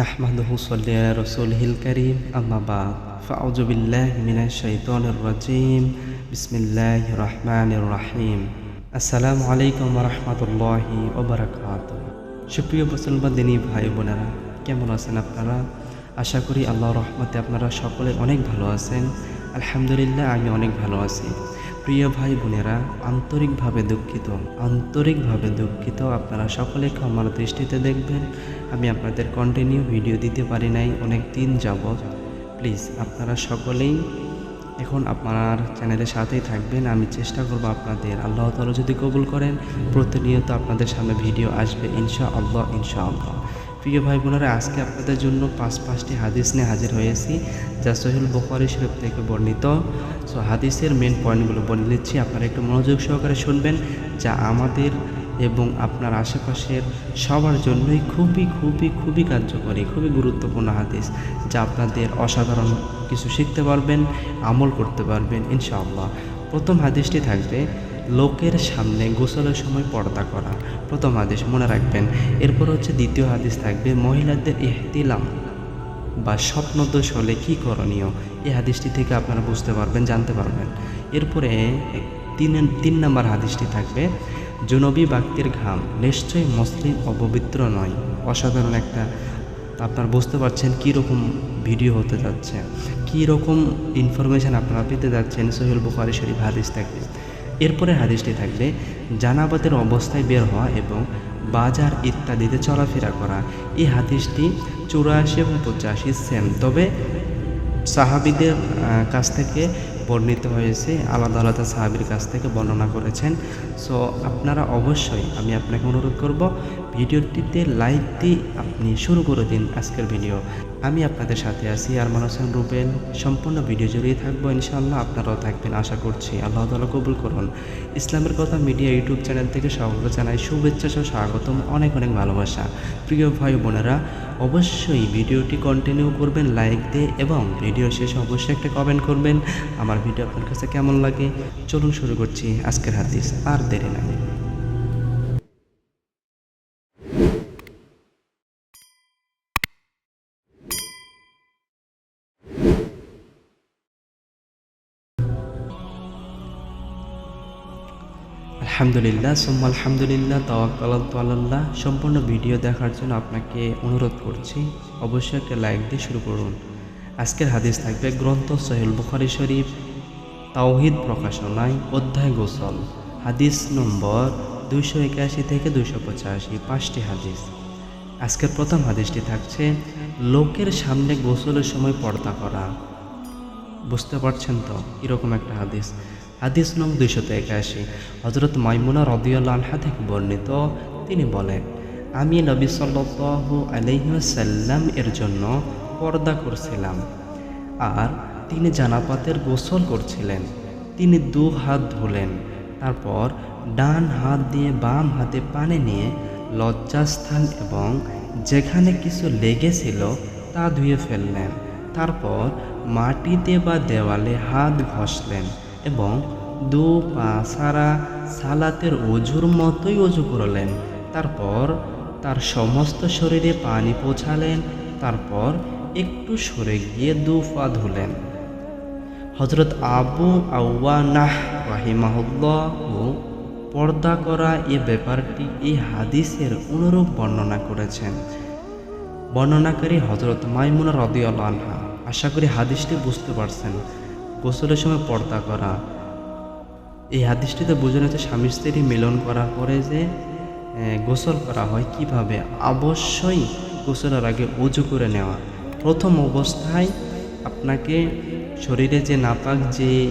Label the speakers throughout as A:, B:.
A: নাহমাদুহু সাল্লি রসুলহিল করিম আম্মাবাদ ফাউজুবিল্লাহ মিনা শৈতন রাজিম বিসমিল্লাহ রহমান রাহিম আসসালামু আলাইকুম রহমতুল্লাহি ওবরাকাত সুপ্রিয় মুসলমান দিনী ভাই বোনেরা, কেমন আছেন আপনারা? আশা করি আল্লাহ রহমতে আপনারা সকলে অনেক ভালো আছেন। আলহামদুলিল্লাহ, আমি অনেক ভালো আছি। প্রিয় ভাই বোনেরা, আন্তরিকভাবে দুঃখিত। আন্তরিকভাবে দুঃখিত আপনারা সকলে ক্ষমার দৃষ্টিতে দেখবেন। আমি আপনাদের কন্টিনিউ ভিডিও দিতে পারি নাই অনেক দিন যাবৎ। প্লিজ আপনারা সকলেই এখন আপনার চ্যানেলের সাথেই থাকবেন। আমি চেষ্টা করব আপনাদের আল্লাহ তালা যদি কবুল করেন, প্রতিনিয়ত আপনাদের সামনে ভিডিও আসবে ইনশা আল্লাহ ইনশা আল্লাহ প্রিয় ভাই বোনেরা, আজকে আপনাদের জন্য পাঁচ পাঁচটি হাদিস নিয়ে হাজির হয়েছি, যা সহিল বখারি শরীফ থেকে বর্ণিত। সো হাদিসের মেন পয়েন্টগুলো বলে নিচ্ছি আপনারা একটু মনোযোগ সহকারে শুনবেন, যা আমাদের এবং আপনার আশেপাশের সবার জন্যই খুবই খুবই খুবই কার্যকরী, খুবই গুরুত্বপূর্ণ হাদিস যা আপনাদের অসাধারণ কিছু শিখতে পারবেন, আমল করতে পারবেন, ইনশাআল্লাহ। প্রথম হাদিসটি থাকবে, লোকের সামনে গোসলের সময় পর্দা করা। প্রথম হাদিস, মনে রাখবেন। এরপর হচ্ছে দ্বিতীয় হাদিস থাকবে, মহিলাদের ইহতিলাম বা স্বপ্নদোষ হলে কী করণীয়? এই হাদিসটি থেকে আপনারা বুঝতে পারবেন, জানতে পারবেন। এরপরে তিন তিন নম্বর হাদিসটি থাকবে জনবী বাক্যের ঘাম। নিশ্চয়ই মুসলিম অপবিত্র নয়। অসাধারণ একটা আপনারা বুঝতে পারছেন কীরকম ভিডিও হতে যাচ্ছে। কী রকম ইনফরমেশান আপনারা পেতে যাচ্ছেন সোহেল বুখারি শরীফ হাদিস থাকবে এরপরে হাদিসটি থাকবে জানাবাদের অবস্থায় বের হওয়া এবং বাজার ইত্যাদিতে চলাফেরা করা। এই হাদিসটি চুরাশি এবং পঁচাশি সেম তবে সাহাবিদের কাছ থেকে বর্ণিত হয়েছে, আলাদা আলাদা সাহাবির কাছ থেকে বর্ণনা করেছেন। সো আপনারা অবশ্যই আমি আপনাকে অনুরোধ করব, ভিডিওটিতে লাইক দিয়ে আপনি শুরু করে দিন আজকের ভিডিও আমি আপনাদের সাথে আছি আরমান হোসেন রুবেন সম্পূর্ণ ভিডিও জড়িয়ে থাকব, ইনশাআল্লাহ আপনারাও থাকবেন, আশা করছি। আল্লাহ তালা কবুল করুন। ইসলামের কথা মিডিয়া, ইউটিউব চ্যানেল থেকে স্বাগত জানাই শুভেচ্ছা সহ স্বাগতম, অনেক অনেক ভালোবাসা। প্রিয় ভাই বোনেরা, অবশ্যই ভিডিওটি কন্টিনিউ করবেন লাইক দিয়ে এবং ভিডিও শেষে অবশ্যই একটা কমেন্ট করবেন। আমার ভিডিও আপনার কাছে কেমন লাগে? চলুন শুরু করছি আজকের হাদিস, আর দেরি নাই। আলহামদুলিল্লাহ, সোম্মা আলহামদুলিল্লাহ তাওয়াক্কাল্লাহ সম্পূর্ণ ভিডিও দেখার জন্য আপনাকে অনুরোধ করছি, অবশ্যই একটা লাইক দিয়ে শুরু করুন। আজকের হাদিস থাকবে গ্রন্থ সহিল বুখারি শরীফ, তাওহিদ প্রকাশনায় অধ্যায় গোসল, হাদিস নম্বর দুইশো একাশি থেকে দুইশো পঁচাশি, পাঁচটি হাদিস। আজকের প্রথম হাদিসটি থাকছে, লোকের সামনে গোসলের সময় পর্দা করা। বুঝতে পারছেন তো? কীরকম একটা হাদিস। হাদিস নং দুইশত একাশি। হজরত মাইমুনা রদিউল্লা আনহা থেকে বর্ণিত, তিনি বলেন, আমি নবী সাল্লাহ আলহিসাল্লাম এর জন্য পর্দা করছিলাম। আর তিনি জানাপাতের গোসল করছিলেন। তিনি দু হাত ধুলেন। তারপর ডান হাত দিয়ে বাম হাতে পানি নিয়ে লজ্জাস্থান এবং যেখানে কিছু লেগেছিল তা ধুয়ে ফেললেন। তারপর মাটিতে বা দেওয়ালে হাত ঘষলেন। এবং দু পা সারা সালাতের অজুর মতোই অজু করলেন। তারপর তার সমস্ত শরীরে পানি পৌঁছালেন। তারপর একটু সরে গিয়ে দু পা ধুলেন। হজরত আবু আউয়ানাহ রাহিমাহুল্লাহ ও পর্দা করা এ ব্যাপারটি এই হাদিসের অনুরূপ বর্ণনা করেছেন। বর্ণনাকারী হজরত মাইমুনা রদিয়াল আনহা। আশা করি হাদিসটি বুঝতে পারছেন। গোসলের সময় পর্দা করা। এই হাদিসটিতে বোঝানো হচ্ছে স্বামী স্ত্রী মিলন করার পরে যে গোসল করা হয় কীভাবে? অবশ্যই গোসলের আগে উজু করে নেওয়া। প্রথম অবস্থায় আপনাকে শরীরে যে নাপাক যে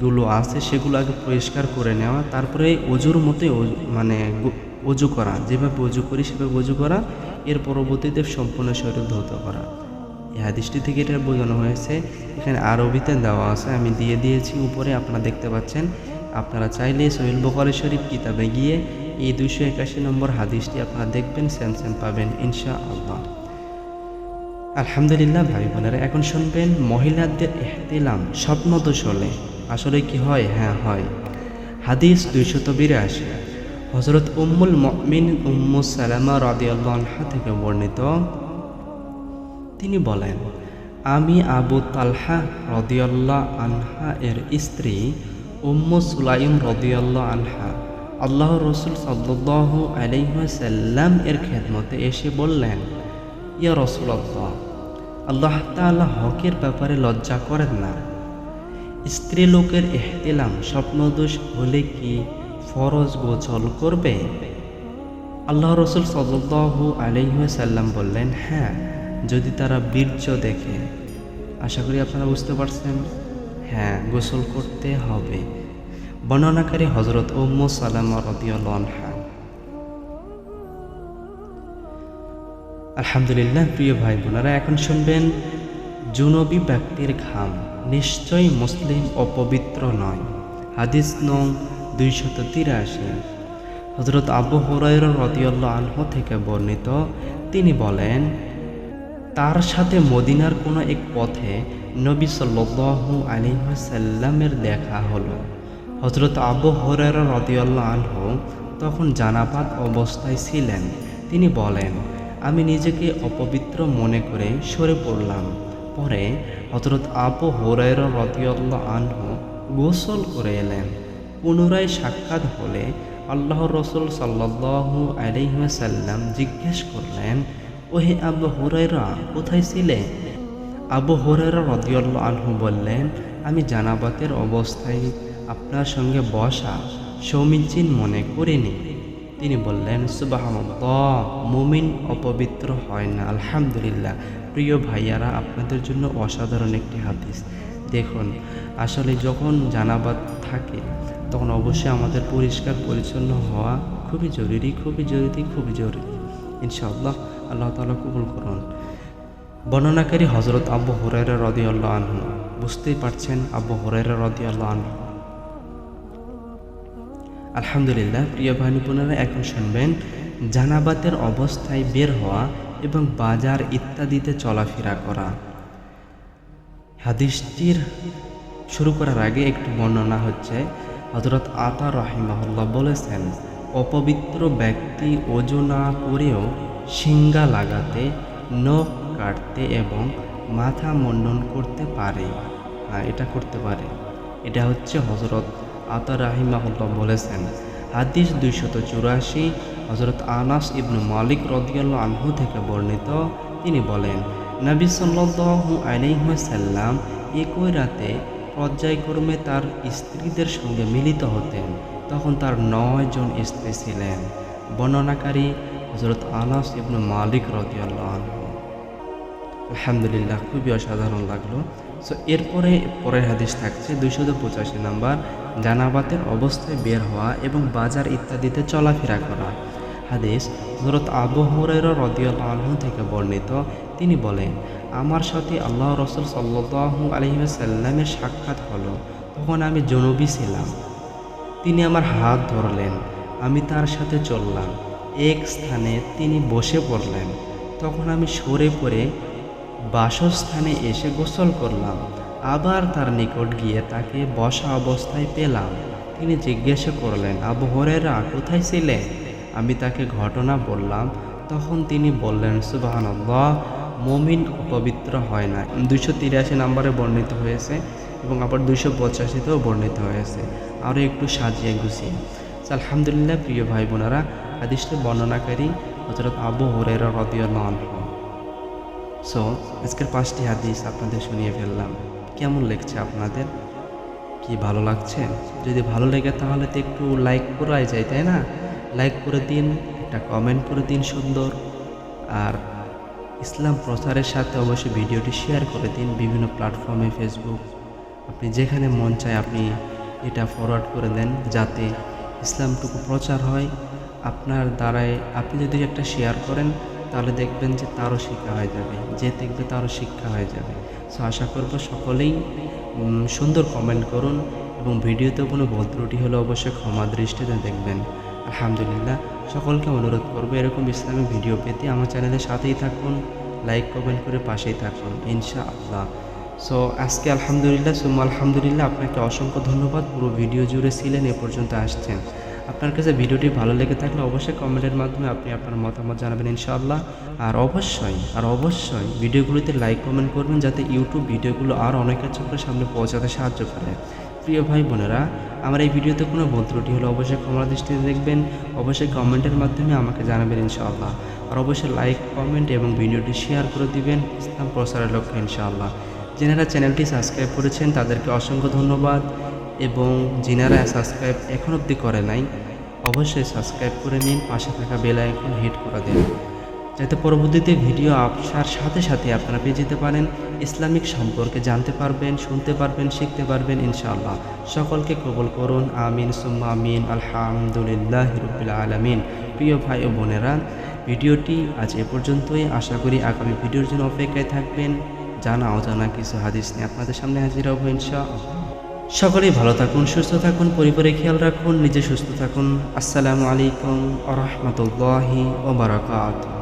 A: গুলো আছে সেগুলো আগে পরিষ্কার করে নেওয়া, তারপরে অজুর অজু- মানে অজু করা। যেভাবে অজু করি সেভাবে অজু করা। এর পরবর্তীতে সম্পূর্ণ শরীর ধৌত করা। এই হাদিসটি থেকে এটা বোঝানো হয়েছে। এখানে আরবিতে দেওয়া আছে, আমি দিয়ে দিয়েছি উপরে, আপনারা দেখতে পাচ্ছেন। আপনারা চাইলে সহিল বকর শরীফ কিতাবে গিয়ে এই দুইশো একাশি নম্বর হাদিসটি আপনারা দেখবেন, সেম সেম পাবেন ইনশা আল্লাহ আলহামদুলিল্লাহ, ভাই বোনেরা, এখন শুনবেন, মহিলাদের এহতিলাম স্বপ্নদোষ হলে আসলে কি হয়? হ্যাঁ হয়। হাদিস দুইশত বিরাশি। হজরত উম্মুল মমিন উম্মু সালামা রাদিয়াল্লাহু থেকে বর্ণিত তিনি বলেন, আমি আবু তালহা রদিয়াল্লাহ আনহা এর স্ত্রী উম্ম সুলাইম রদিয়াল্লাহ আনহা। আল্লাহ রসুল সাল্লাহ আলাইসাল্লাম এর খেদমতে এসে বললেন, ইয়া রসুল্লাহ আল্লাহ তাআলা হকের ব্যাপারে লজ্জা করেন না। স্ত্রী লোকের এহতিলাম স্বপ্নদোষ হলে কি ফরজ গোচল করবে? আল্লাহ রসুল সদল্লাহু আলহিসাল্লাম বললেন হ্যাঁ যদি তারা বীর্য দেখে, আশা করি আপনারা বুঝতে পারছেন। হ্যাঁ গোসল করতে হবে। বর্ণনাকারী হজরত ওম্ম সালাম রদিয়ালহা আলহামদুলিল্লাহ, প্রিয় ভাই বোনেরা, এখন শুনবেন, জুনবী ব্যক্তির ঘাম নিশ্চয়ই মুসলিম অপবিত্র নয়। হাদিস নং দুইশত তিরাশি। হজরত আবু হরাইর রদিয়াল্লাহ আনহ থেকে বর্ণিত, তিনি বলেন তার সাথে মদিনার কোনো এক পথে নবী সাল্লু আলিহাসাল্লামের দেখা হলো। হজরত আবু হরাইর রদিয়াল্লাহ আনহ তখন জানাবাদ অবস্থায় ছিলেন। তিনি বলেন, আমি নিজেকে অপবিত্র মনে করে সরে পড়লাম। পরে হজরত আবু হরাইর রদিয়াল্লাহ আনহ গোসল করে এলেন। পুনরায় সাক্ষাৎ হলে আল্লাহ রসুল সাল্লাহু আলহিমাসাল্লাম জিজ্ঞেস করলেন ওহে আবু হুরাইরা কোথায় ছিলে? আবু হুরাইরা রদিয়াল্লাহ আনহু বললেন, আমি জানাবাতের অবস্থায় আপনার সঙ্গে বসা সমীচীন মনে করিনি। তিনি বললেন সুবাহ মুমিন অপবিত্র হয় না, আলহামদুলিল্লাহ। প্রিয় ভাইয়ারা, আপনাদের জন্য অসাধারণ একটি হাদিস। দেখুন, আসলে যখন জানাবাদ থাকে, তখন অবশ্যই আমাদের পরিষ্কার পরিচ্ছন্ন হওয়া খুবই জরুরি খুবই জরুরি খুবই জরুরি। ইনশাআল্লাহ। আল্লাহ তালা কবুল করুন। বর্ণনাকারী হজরত আব্বু হরাইরা রদি আল্লাহ আনহু বুঝতেই পারছেন আব্বু হরাইরা রদি আল্লাহ আনহু। আলহামদুলিল্লাহ, প্রিয় ভাই বোনেরা এখন শুনবেন, জানাবাতের অবস্থায় বের হওয়া এবং বাজার ইত্যাদিতে চলাফেরা করা। হাদিসটির শুরু করার আগে একটু বর্ণনা হচ্ছে হজরত আতা রাহিমাহুল্লাহ বলেছেন, অপবিত্র ব্যক্তি ওজু না করেও সিঙ্গা লাগাতে, নখ কাটতে এবং মাথা মন্ডন করতে পারে। হ্যাঁ এটা করতে পারে। এটা হচ্ছে হজরত আতা রাহিমাহুল্লাহ বলেছেন। হাদিস দুইশত চুরাশি হজরত আনাস ইবনু মালিক রদিয়াল আনহু থেকে বর্ণিত। তিনি বলেন, নবী সাল্লু আলিহাসাল্লাম একই রাতে পর্যায়ক্রমে তার স্ত্রীদের সঙ্গে মিলিত হতেন। তখন তার নয় জন স্ত্রী ছিলেন। বর্ণনাকারী হজরত আনাস ইবনু মালিক রদিয়াল্লাহ আলহামদুলিল্লাহ, খুবই অসাধারণ লাগল। সো এরপরে পরের হাদিস থাকছে দুইশত পঁচাশি নাম্বার, জানাবাতের অবস্থায় বের হওয়া এবং বাজার ইত্যাদিতে চলাফেরা করা। হাদিস হজরত আবু হরের আলহ থেকে বর্ণিত। তিনি বলেন, আমার সাথে আল্লাহ রসুল সাল্লু আলহিমের সাক্ষাৎ হলো। তখন আমি জনবী ছিলাম। তিনি আমার হাত ধরলেন। আমি তার সাথে চললাম। এক স্থানে তিনি বসে পড়লেন। তখন আমি সরে পড়ে বাসস্থানে এসে গোসল করলাম। আবার তার নিকট গিয়ে তাকে বসা অবস্থায় পেলাম। তিনি জিজ্ঞাসা করলেন, আবু হরেরা কোথায় ছিলেন? আমি তাকে ঘটনা বললাম। তখন তিনি বললেন সুবাহান্লাহ মমিন অপবিত্র হয় না। দুশো তিরাশি নম্বরে বর্ণিত হয়েছে এবং আবার দুশো পঁচাশিতেও বর্ণিত হয়েছে। আরও একটু সাজিয়ে গুছিয়ে। আলহামদুলিল্লাহ, প্রিয় ভাই বোনেরা হাদিসটি বর্ণনাকারী হজরত আবু হরেরা রদিয়াল্লাহ সো আজকের পাঁচটি হাদিস আপনাদের শুনিয়ে ফেললাম। কেমন লেগছে আপনাদের? কি ভালো লাগছে? যদি ভালো লেগে তাহলে তো একটু লাইক করাই যায়, তাই না? লাইক করে দিন, একটা কমেন্ট করে দিন সুন্দর। আর ইসলাম প্রচারের সাথে অবশ্যই ভিডিওটি শেয়ার করে দিন বিভিন্ন প্ল্যাটফর্মে ফেসবুক আপনি যেখানে মন চায় আপনি এটা ফরওয়ার্ড করে দেন যাতে ইসলামটুকু প্রচার হয়। আপনার দ্বারায় আপনি যদি একটা শেয়ার করেন, তাহলে দেখবেন যে তারও শিক্ষা হয়ে যাবে, যে দেখবে তারও শিক্ষা হয়ে যাবে। সো আশা করব সকলেই সুন্দর কমেন্ট করুন এবং ভিডিওতে কোনো ভুল ত্রুটি হলে অবশ্যই ক্ষমা দৃষ্টিতে দেখবেন। আলহামদুলিল্লাহ, সকলকে অনুরোধ করব এরকম ইসলামী ভিডিও পেতে আমার চ্যানেলের সাথেই থাকুন লাইক কমেন্ট করে পাশেই থাকুন ইনশা আল্লাহ সো আজকে আলহামদুলিল্লাহ, সুম্মা আলহামদুলিল্লাহ, আপনাকে অসংখ্য ধন্যবাদ। পুরো ভিডিও জুড়ে ছিলেন এ পর্যন্ত আসছেন। আপনার কাছে ভিডিওটি ভালো লেগে থাকলে অবশ্যই কমেন্টের মাধ্যমে আপনি আপনার মতামত জানাবেন ইনশাআল্লাহ। আর অবশ্যই আর অবশ্যই ভিডিওগুলোতে লাইক, কমেন্ট করবেন যাতে ইউটিউব ভিডিওগুলো আর অনেকের চোখের সামনে পৌঁছাতে সাহায্য করে। প্রিয় ভাই বোনেরা, আমার এই ভিডিওতে কোনো ভুল ত্রুটি হলে অবশ্যই ক্ষমা দৃষ্টিতে দেখবেন, অবশ্যই কমেন্টের মাধ্যমে আমাকে জানাবেন ইনশাআল্লাহ। আর অবশ্যই লাইক, কমেন্ট এবং ভিডিওটি শেয়ার করে দিবেন ইসলাম প্রচারের লক্ষ্যে ইনশাআল্লাহ। যেনারা চ্যানেলটি সাবস্ক্রাইব করেছেন তাদেরকে অসংখ্য ধন্যবাদ। এবং যিনারা সাবস্ক্রাইব এখন অবধি করে নাই, অবশ্যই সাবস্ক্রাইব করে নিন, পাশে থাকা বেল আইকন হিট করে দিন। যাতে পরবর্তীতে ভিডিও আসার সাথে সাথে আপনারা পেয়ে যেতে পারেন, ইসলামিক সম্পর্কে জানতে পারবেন, শুনতে পারবেন, শিখতে পারবেন, ইনশাআল্লাহ। সকলকে কবুল করুন, আমিন, সুম্মা আমিন, আলহামদুলিল্লাহ রবিল আলমিন। প্রিয় ভাই ও বোনেরা, ভিডিওটি আজ এ পর্যন্তই। আশা করি আগামী ভিডিওর জন্য অপেক্ষায় থাকবেন। জানা অজানা কিছু হাদিস নিয়ে আপনাদের সামনে হাজির হব ইনশাআল্লাহ। সকলেই ভালো থাকুন, সুস্থ থাকুন পরিবারে খেয়াল রাখুন, নিজে সুস্থ থাকুন। আসসালামু আলাইকুম আ রহমতুল্লাহি ওবরাকাত